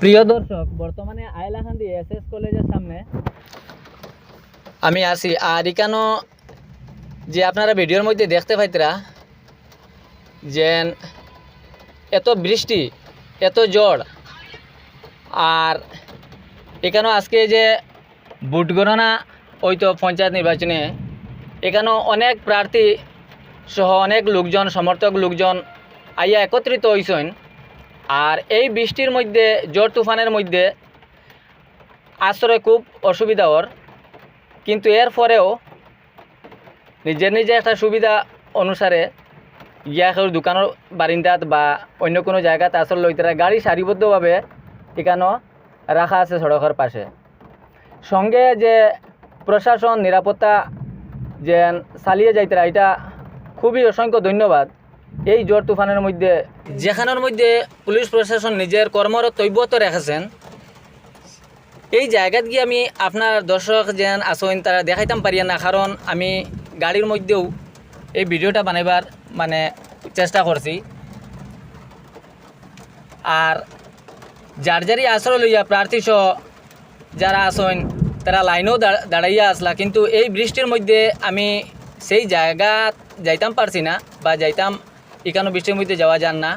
প্রিয় দর্শক, বর্তমানে আয়লাকান্দি এস এস কলেজের সামনে আমি আছি। আর এখানো যে আপনারা ভিডিওর মধ্যে দেখতে পাইতরা যে এত বৃষ্টি, এত ঝড়, আর এখানেও আজকে যে ভোট গণনা, ওই তো পঞ্চায়েত নির্বাচনে এখানেও অনেক প্রার্থী সহ অনেক লোকজন, সমর্থক লোকজন আইয়া একত্রিত হয়েছেন আর এই বৃষ্টির মধ্যে, ঝড় তুফানের মধ্যে আশ্রয় খুব অসুবিধা ওর কিন্তু এর পরেও নিজের নিজে একটা সুবিধা অনুসারে গিয়া কেউ দোকানের বারিন্দাত বা অন্য কোনো জায়গাতে আশ্রয় লইতে গাড়ি সারিবদ্ধভাবে এখানেও রাখা আছে সড়কের পাশে। সঙ্গে যে প্রশাসন নিরাপত্তা যে চালিয়ে যাইতেরা এটা খুবই অসংখ্য ধন্যবাদ। এই ঝড় তুফানের মধ্যে যেখানের মধ্যে পুলিশ প্রশাসন নিজের কর্মরত তৈব্যত রেখেছেন এই জায়গাত গিয়ে আমি আপনার দর্শক যেন আসেন তারা দেখাইতাম পারি না কারণ আমি গাড়ির মধ্যেও এই ভিডিওটা বানাইবার মানে চেষ্টা করছি আর যার যারই আশ্রয় লইয়া প্রার্থী সহ যারা আসেন তারা লাইনেও দাঁড়াইয়া আসলা কিন্তু এই বৃষ্টির মধ্যে আমি সেই জায়গা যাইতাম পারছি না বা যাইতাম এখানে বৃষ্টির মধ্যে যাওয়া যান না।